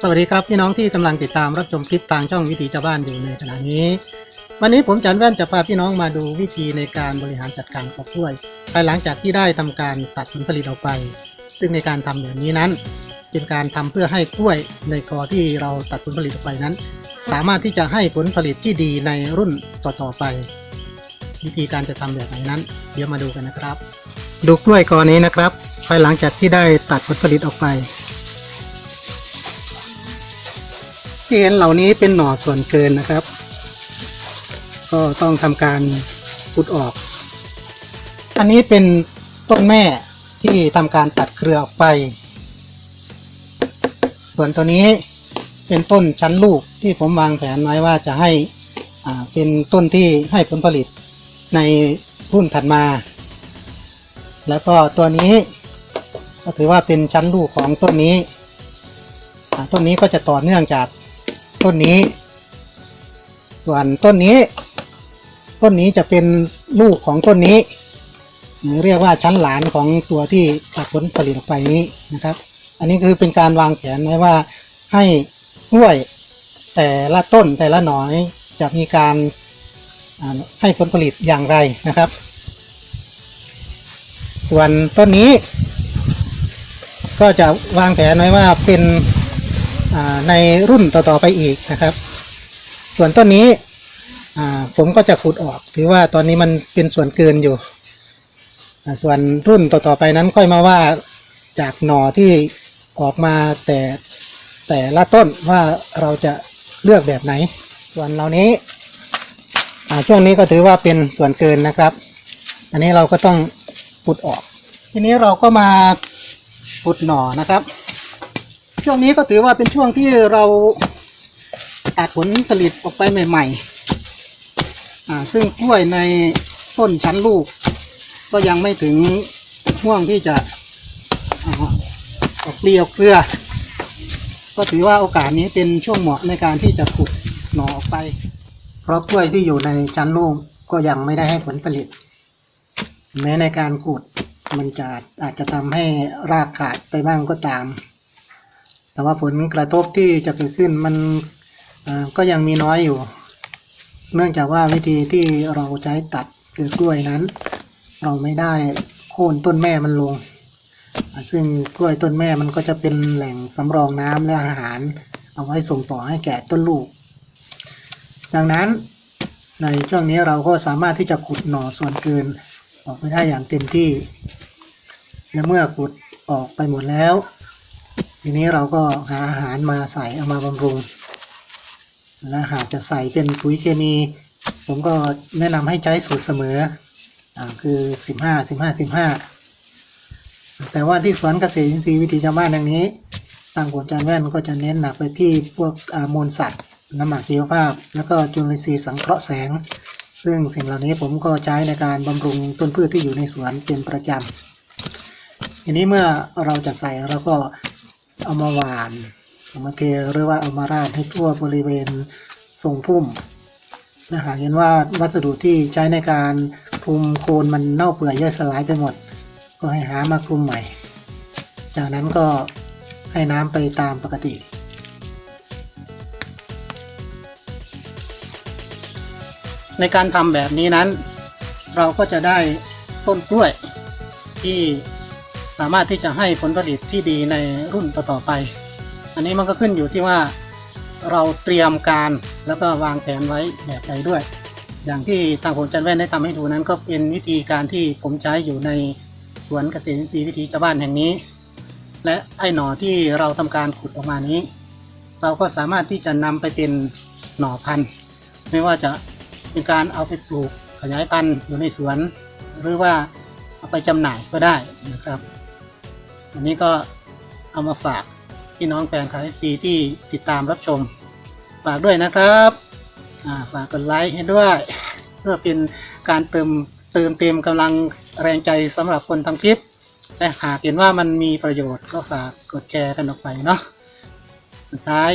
สวัสดีครับพี่น้องที่กำลังติดตามรับชมคลิปทางช่องวิถีชาวบ้านอยู่ในขณะนี้ วันนี้ผมจันแว่นจะพาพี่น้องมาดูวิธีในการบริหารจัดการกับกล้วย ภายหลังจากที่ได้ทำการตัดผลผลิตออกไป ซึ่งในการทำแบบนี้นั้น เป็นการทำเพื่อให้กล้วยในกอที่เราตัดผลผลิตออกไปนั้น สามารถที่จะให้ผลผลิตที่ดีในรุ่นต่อๆไป วิธีการจะทำแบบไหนนั้น เดี๋ยวมาดูกันนะครับ ดูกล้วยกอนี้นะครับ ภายหลังจากที่ได้ตัดผลผลิตออกไป ที่เห็นเหล่านี้เป็นหน่อส่วนเกินนะครับ ก็ต้องทำการขุดออก อันนี้เป็นต้นแม่ที่ทำการตัดเครือออกไป ส่วนตัวนี้เป็นต้นชั้นลูกที่ผมวางแผนไว้ว่าจะให้อ่าเป็นต้นที่ให้ผลผลิตในรุ่นถัดมา แล้วก็ตัวนี้ก็ถือว่าเป็นชั้นลูกของต้นนี้ ต้นนี้ก็จะต่อเนื่องจาก ต้นนี้ ส่วนต้นนี้ ต้นนี้จะเป็นลูกของต้นนี้หรือเรียกว่าชั้นหลานของตัวที่ตัดผลผลิตออกไปนี้นะครับ อันนี้คือเป็นการวางแผนไว้ว่าให้กล้วยแต่ละต้นแต่ละหน่อยจะมีการให้ผลผลิตอย่างไรนะครับ ส่วนต้นนี้ ก็จะวางแผนไว้ว่าเป็น ในรุ่นต่อๆไปอีกนะครับ ส่วนต้นนี้ผมก็จะขุดออก ถือว่าตอนนี้มันเป็นส่วนเกินอยู่ ส่วนรุ่นต่อๆไปนั้นค่อยมาว่าจากหน่อที่ออกมาแต่แต่ละต้นว่าเราจะเลือกแบบไหน ส่วนเหล่านี้ช่วงนี้ก็ถือว่าเป็นส่วนเกินนะครับ อันนี้เราก็ต้องขุดออก ทีนี้เราก็มาขุดหน่อนะครับ ช่วงนี้ก็ถือว่าเป็นช่วงที่เราตัดผลผลิตออกไปใหม่ๆอ่าซึ่งกล้วยในต้นชั้นลูก ก็ยังไม่ถึงห่วงที่จะออกเปลียวเครือ ก็ถือว่าโอกาสนี้เป็นช่วงเหมาะในการที่จะขุดหน่อออกไป เพราะกล้วยที่อยู่ในชั้นลูกก็ยังไม่ได้ให้ผลผลิต แม้ในการขุดมันจะอาจจะทำให้รากขาดไปบ้างก็ตาม แต่ว่าผลกระทบที่จะเกิดขึ้นมันก็ยังมีน้อยอยู่ เนื่องจากว่าวิธีที่เราใช้ตัดคือกล้วยนั้น เราไม่ได้โค่นต้นแม่มันลง ซึ่งกล้วยต้นแม่มันก็จะเป็นแหล่งสำรองน้ำและอาหาร เอาไว้ส่งต่อให้แก่ต้นลูก ดังนั้นในช่วงนี้เราก็สามารถที่จะขุดหน่อส่วนเกินออกไปได้อย่างเต็มที่ และเมื่อขุดออกไปหมดแล้ว ทีนี้เราก็หาอาหารมาใส่เอามาบำรุง และหากจะใส่เป็นปุ๋ยเคมี ผมก็แนะนำให้ใช้สูตรเสมออ่าคือ 15 15 15 แต่ว่าที่สวนเกษตรอินทรีย์วิถีชาวบ้านอย่างนี้ทางผลจานแว่นก็จะเน้นหนักไปที่พวกอ่ามูลสัตว์ น้ำหมักชีวภาพ แล้วก็จุลินทรีย์สังเคราะห์แสง ซึ่งสิ่งเหล่านี้ผมก็ใช้ในการบำรุงต้นพืชที่อยู่ในสวนเป็นประจำทีนี้เมื่อเราจะใส่เราก็ เอามาหวานเอามาเทหรือว่าเอามาราดให้ทั่วบริเวณทรงพุ่มและหากเห็นว่าวัสดุที่ใช้ในการคลุมโคนมันเน่าเปื่อยย่อยสลายไปหมด ก็ให้หามาคลุมใหม่ จากนั้นก็ให้น้ำไปตามปกติในการทำแบบนี้นั้น เราก็จะได้ต้นกล้วยที่ สามารถที่จะให้ผลผลิตที่ดีในรุ่นต่อๆไป อันนี้มันก็ขึ้นอยู่ที่ว่าเราเตรียมการแล้วก็วางแผนไว้แบบใดด้วย อย่างที่ทางผมจันแว่นได้ทำให้ดูนั้น ก็เป็นวิธีการที่ผมใช้อยู่ในสวนเกษตรอินทรีย์วิถีชาวบ้านแห่งนี้ และไอ้หน่อที่เราทำการขุดออกมานี้ เราก็สามารถที่จะนำไปเป็นหน่อพันธุ์ ไม่ว่าจะเป็นการเอาไปปลูกขยายพันธุ์อยู่ในสวน หรือว่า เอาไปจำหน่ายก็ได้นะครับ อันนี้ก็เอามาฝากพี่น้องแฟนคลับ FC ที่ติดตามรับชม ฝากด้วยนะครับฝากกดไลค์ให้ด้วย เพื่อเป็นการเติมเติมเต็มกำลังแรงใจสำหรับคนทำคลิป แต่หากเห็นว่ามันมีประโยชน์ก็ฝากกดแชร์กันออกไปเนาะสุดท้าย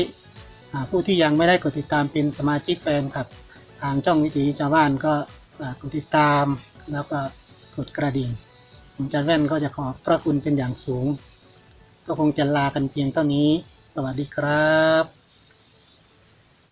ผู้ที่ยังไม่ได้กดติดตามเป็นสมาชิกแฟนคลับ ทางช่องวิถีชาวบ้านก็กดติดตามแล้วก็ กดกระดิ่งผมจะแว่นก็จะขอพระคุณเป็นอย่างสูง ก็คงจะลากันเพียงเท่านี้ สวัสดีครับ